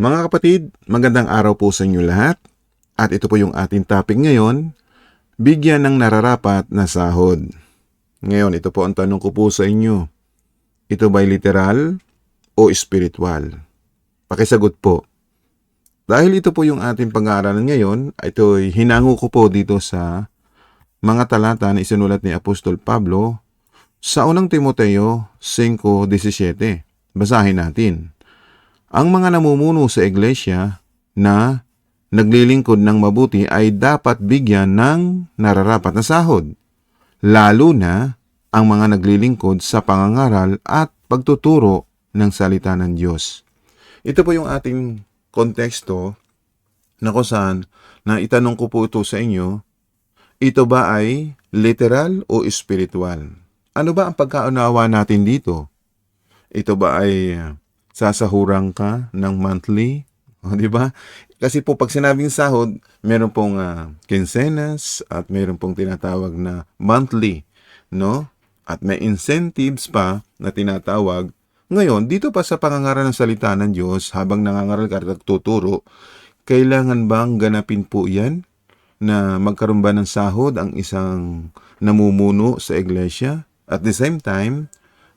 Mga kapatid, magandang araw po sa inyo lahat. At ito po yung ating topic ngayon, bigyan ng nararapat na sahod. Ngayon, ito po ang tanong ko po sa inyo. Ito ba'y literal o spiritual? Pakisagot po. Dahil ito po yung ating pag-aaralan ngayon, ito'y hinango ko po dito sa mga talata na isinulat ni Apostol Pablo sa unang Timoteo 5.17. Basahin natin ang mga namumuno sa iglesia na naglilingkod ng mabuti ay dapat bigyan ng nararapat na sahod, lalo na ang mga naglilingkod sa pangangaral at pagtuturo ng salita ng Diyos. Ito po yung ating konteksto na kung saan na itanong ko po ito sa inyo, ito ba ay literal o spiritual? Ano ba ang pagkaunawa natin dito? Ito ba ay sasahurang ka ng monthly, o, di ba? Kasi po pag sinabing sahod, meron pong uh, quincenas at meron pong tinatawag na monthly, no? At may incentives pa na tinatawag. Ngayon, dito pa sa pangangaral ng salita ng Diyos, habang nangangaral ka at nagtuturo, kailangan bang ganapin po yan na magkaroon ba ng sahod ang isang namumuno sa iglesia? At the same time,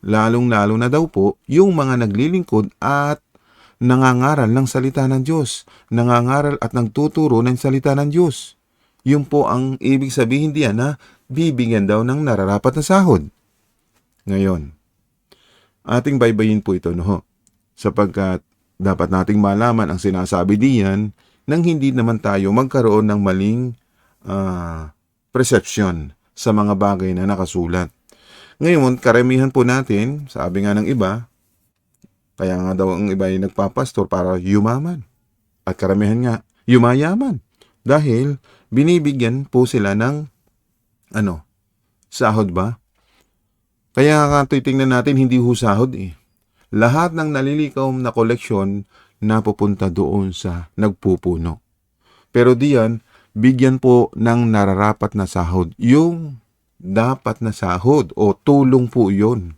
lalong-lalo na daw po yung mga naglilingkod at nangangaral ng salita ng Diyos, nangangaral at nagtuturo ng salita ng Diyos. Yun po ang ibig sabihin diyan na bibigyan daw ng nararapat na sahod. Ngayon, ating baybayin po ito, no? Sapagkat dapat nating malaman ang sinasabi diyan nang hindi naman tayo magkaroon ng maling uh, perception sa mga bagay na nakasulat. Ngayon, karamihan po natin, sabi nga ng iba, kaya nga daw ang iba ay nagpapastor para yumaman. At karamihan nga, yumayaman. Dahil binibigyan po sila ng ano, sahod ba? Kaya nga titingnan natin hindi ho sahod eh. Lahat ng nalilikaw na koleksyon napupunta doon sa nagpupuno. Pero diyan, bigyan po ng nararapat na sahod. Yung dapat na sahod o tulong po yon.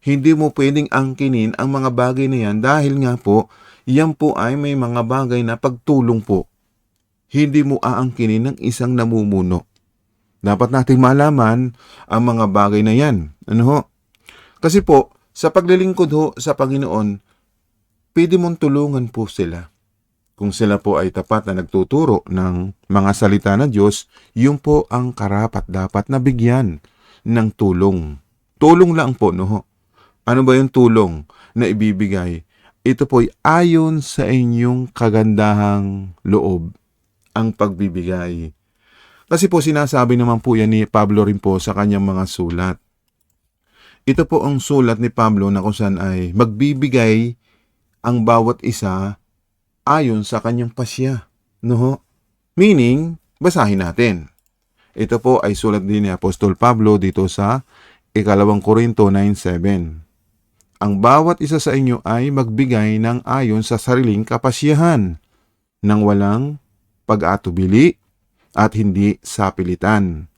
Hindi mo pwedeng angkinin ang mga bagay na yan dahil nga po, yan po ay may mga bagay na pagtulong po. Hindi mo aangkinin ng isang namumuno. Dapat nating malaman ang mga bagay na yan. Ano ho? Kasi po, sa paglilingkod ho sa Panginoon, pwede mong tulungan po sila kung sila po ay tapat na nagtuturo ng mga salita ng Diyos, yun po ang karapat dapat na bigyan ng tulong. Tulong lang po, no? Ano ba yung tulong na ibibigay? Ito po ay ayon sa inyong kagandahang loob ang pagbibigay. Kasi po sinasabi naman po yan ni Pablo rin po sa kanyang mga sulat. Ito po ang sulat ni Pablo na kung saan ay magbibigay ang bawat isa ayon sa kanyang pasya. No? Meaning, basahin natin. Ito po ay sulat din ni Apostol Pablo dito sa ikalawang Korinto 9.7. Ang bawat isa sa inyo ay magbigay ng ayon sa sariling kapasyahan, nang walang pag-atubili at hindi sa pilitan.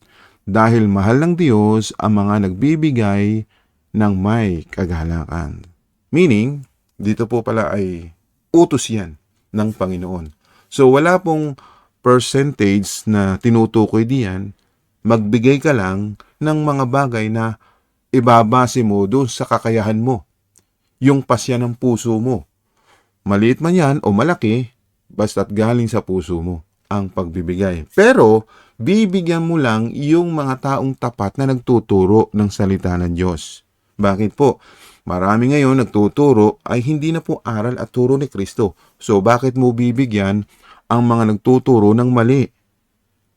Dahil mahal ng Diyos ang mga nagbibigay ng may kagalakan. Meaning, dito po pala ay utos yan ng Panginoon. So wala pong percentage na tinutukoy diyan, magbigay ka lang ng mga bagay na ibabase mo doon sa kakayahan mo. Yung pasya ng puso mo. Maliit man yan o malaki, basta't galing sa puso mo ang pagbibigay. Pero, bibigyan mo lang yung mga taong tapat na nagtuturo ng salita ng Diyos. Bakit po? Marami ngayon nagtuturo ay hindi na po aral at turo ni Kristo. So bakit mo bibigyan ang mga nagtuturo ng mali?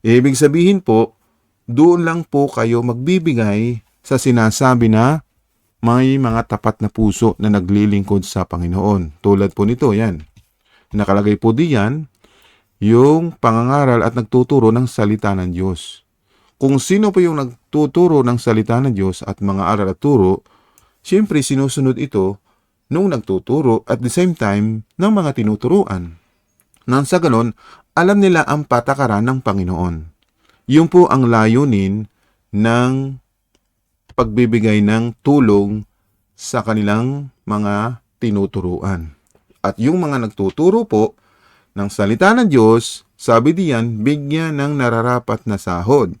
Ibig sabihin po, doon lang po kayo magbibigay sa sinasabi na may mga tapat na puso na naglilingkod sa Panginoon. Tulad po nito, yan. Nakalagay po diyan yung pangangaral at nagtuturo ng salita ng Diyos. Kung sino po yung nagtuturo ng salita ng Diyos at mga aral at turo, Siyempre, sinusunod ito nung nagtuturo at the same time ng mga tinuturuan. Nang sa ganon, alam nila ang patakaran ng Panginoon. Yun po ang layunin ng pagbibigay ng tulong sa kanilang mga tinuturuan. At yung mga nagtuturo po ng salita ng Diyos, sabi diyan, bigyan ng nararapat na sahod.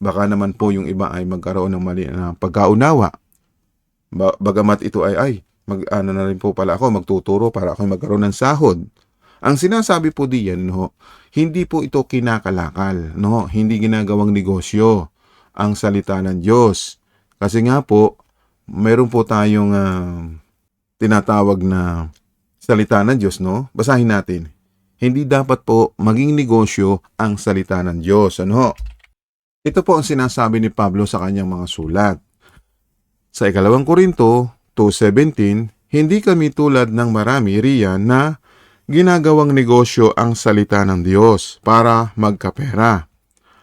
Baka naman po yung iba ay magkaroon ng mali na pagkaunawa. Ba- bagamat ito ay, ay, mag, ano na rin po pala ako, magtuturo para ako magkaroon ng sahod. Ang sinasabi po diyan, no, hindi po ito kinakalakal, no, hindi ginagawang negosyo ang salita ng Diyos. Kasi nga po, meron po tayong ah, tinatawag na salita ng Diyos, no? Basahin natin. Hindi dapat po maging negosyo ang salita ng Diyos, ano? Ito po ang sinasabi ni Pablo sa kanyang mga sulat. Sa ikalawang Korinto 2.17, hindi kami tulad ng marami riyan na ginagawang negosyo ang salita ng Diyos para magkapera.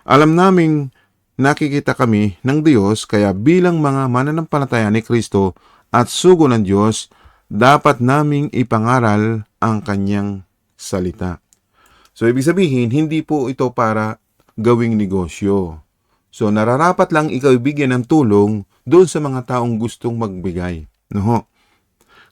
Alam naming nakikita kami ng Diyos kaya bilang mga mananampalataya ni Kristo at sugo ng Diyos, dapat naming ipangaral ang kanyang salita. So, ibig sabihin, hindi po ito para gawing negosyo. So, nararapat lang ikaw bigyan ng tulong doon sa mga taong gustong magbigay. No?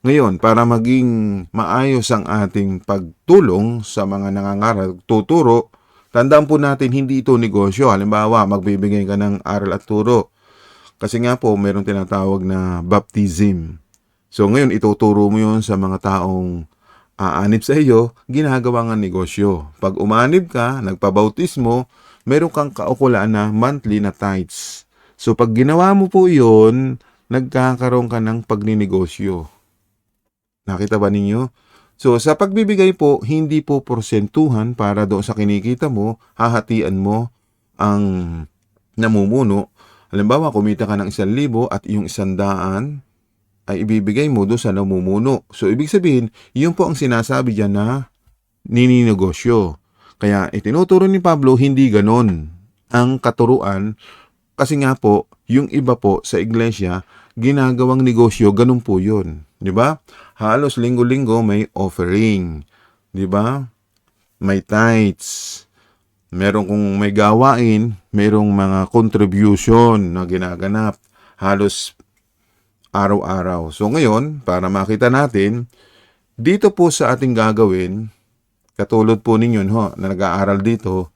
Ngayon, para maging maayos ang ating pagtulong sa mga nangangaral, tuturo, tandaan po natin hindi ito negosyo. Halimbawa, magbibigay ka ng aral at turo. Kasi nga po, mayroong tinatawag na baptism. So ngayon, ituturo mo yun sa mga taong aanib sa iyo, ginagawa nga negosyo. Pag umanib ka, nagpabautismo, meron kang kaukulaan na monthly na tithes. So pag ginawa mo po yun, nagkakaroon ka ng pagninegosyo. Nakita ba ninyo? So sa pagbibigay po, hindi po porsentuhan para doon sa kinikita mo, hahatian mo ang namumuno. Halimbawa, kumita ka ng isang libo at yung isang daan ay ibibigay mo doon sa namumuno. So, ibig sabihin, yun po ang sinasabi dyan na nininegosyo. Kaya itinuturo ni Pablo, hindi ganon ang katuruan kasi nga po, yung iba po sa iglesia, ginagawang negosyo, ganun po yun. Di ba? Halos linggo-linggo may offering. Di ba? May tithes. Meron kung may gawain, merong mga contribution na ginaganap. Halos araw-araw. So ngayon, para makita natin, dito po sa ating gagawin, katulad po ninyo ho, na nag-aaral dito,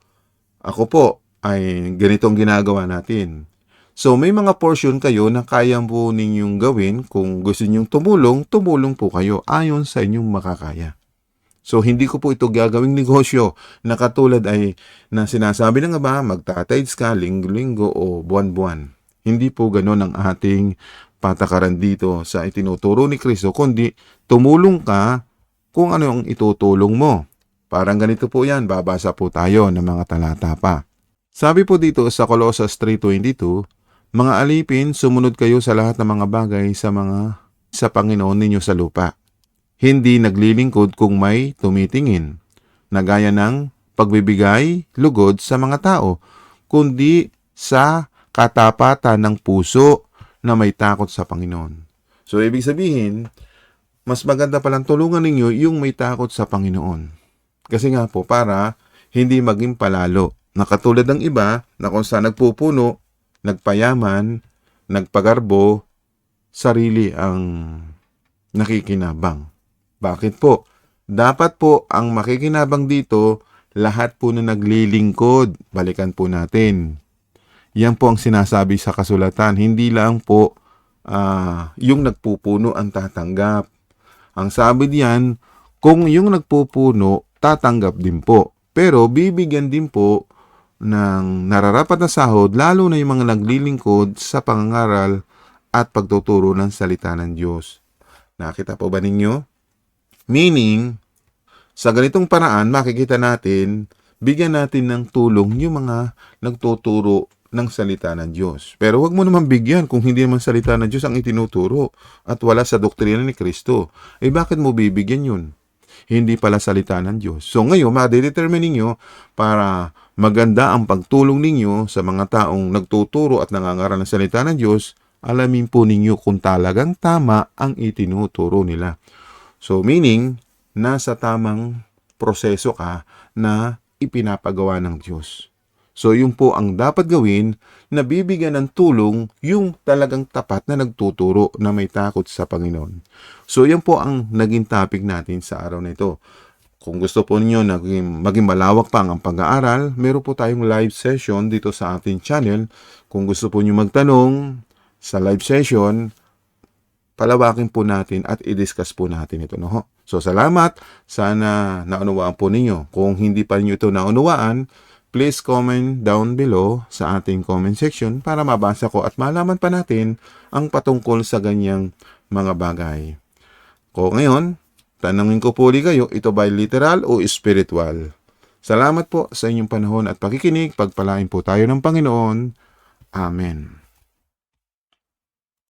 ako po ay ganitong ginagawa natin. So may mga portion kayo na kaya po ninyong gawin. Kung gusto ninyong tumulong, tumulong po kayo ayon sa inyong makakaya. So hindi ko po ito gagawing negosyo na katulad ay na sinasabi na nga ba magtatides ka linggo-linggo o buwan-buwan. Hindi po ganon ang ating patakaran dito sa itinuturo ni Kristo, kundi tumulong ka kung ano ang itutulong mo. Parang ganito po yan, babasa po tayo ng mga talata pa. Sabi po dito sa Colossus 3.22, Mga alipin, sumunod kayo sa lahat ng mga bagay sa mga sa Panginoon ninyo sa lupa. Hindi naglilingkod kung may tumitingin, na gaya ng pagbibigay lugod sa mga tao, kundi sa katapatan ng puso na may takot sa Panginoon. So, ibig sabihin, mas maganda palang tulungan ninyo yung may takot sa Panginoon. Kasi nga po, para hindi maging palalo. Na katulad ng iba, na kung saan nagpupuno, nagpayaman, nagpagarbo, sarili ang nakikinabang. Bakit po? Dapat po ang makikinabang dito, lahat po na naglilingkod. Balikan po natin. Yan po ang sinasabi sa kasulatan. Hindi lang po ah, yung nagpupuno ang tatanggap. Ang sabi diyan, kung yung nagpupuno, tatanggap din po. Pero bibigyan din po ng nararapat na sahod, lalo na yung mga naglilingkod sa pangangaral at pagtuturo ng salita ng Diyos. Nakita po ba ninyo? Meaning, sa ganitong paraan, makikita natin, bigyan natin ng tulong yung mga nagtuturo ng salita ng Diyos. Pero wag mo naman bigyan kung hindi naman salita ng Diyos ang itinuturo at wala sa doktrina ni Kristo. Eh bakit mo bibigyan yun? Hindi pala salita ng Diyos. So ngayon, madedetermine ninyo para maganda ang pagtulong ninyo sa mga taong nagtuturo at nangangaral ng salita ng Diyos, alamin po ninyo kung talagang tama ang itinuturo nila. So meaning, nasa tamang proseso ka na ipinapagawa ng Diyos. So yun po ang dapat gawin na bibigyan ng tulong yung talagang tapat na nagtuturo na may takot sa Panginoon. So yan po ang naging topic natin sa araw na ito. Kung gusto po ninyo naging, maging malawak pa ang pag-aaral, meron po tayong live session dito sa ating channel. Kung gusto po nyo magtanong sa live session, palawakin po natin at i-discuss po natin ito. No? So salamat. Sana naunawaan po ninyo. Kung hindi pa ninyo ito naunawaan, please comment down below sa ating comment section para mabasa ko at malaman pa natin ang patungkol sa ganyang mga bagay. Kung ngayon, tanungin ko po ulit kayo, ito ba literal o spiritual? Salamat po sa inyong panahon at pakikinig. Pagpalain po tayo ng Panginoon. Amen.